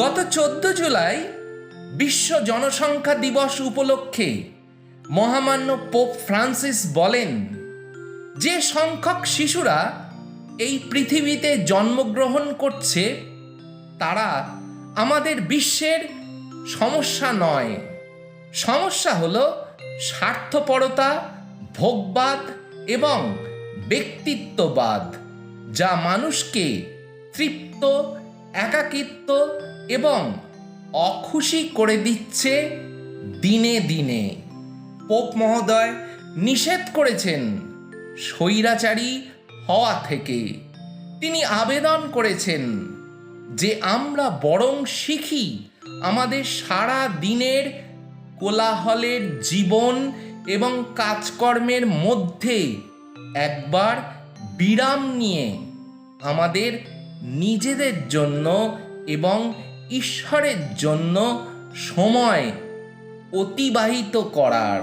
গত চোদ্দ জুলাই বিশ্ব জনসংখ্যা দিবস উপলক্ষে মহামান্য পোপ ফ্রান্সিস বলেন, যে সংখ্যক শিশুরা এই পৃথিবীতে জন্মগ্রহণ করছে, তারা আমাদের বিশ্বের সমস্যা নয়। সমস্যা হল স্বার্থপরতা, ভোগবাদ এবং ব্যক্তিত্ববাদ, যা মানুষকে তৃপ্ত একাকিত্ব এবং অখুশি করে দিচ্ছে দিনে দিনে। পোপ মহোদয় নিষেধ করেছেন স্বৈরাচারী হওয়া থেকে। তিনি আবেদন করেছেন যে আমরা বরং শিখি আমাদের সারা দিনের কোলাহলের জীবন এবং কাজকর্মের মধ্যে একবার বিরাম নিয়ে আমাদের নিজেদের জন্য এবং ঈশ্বরের জন্য সময় অতিবাহিত করার।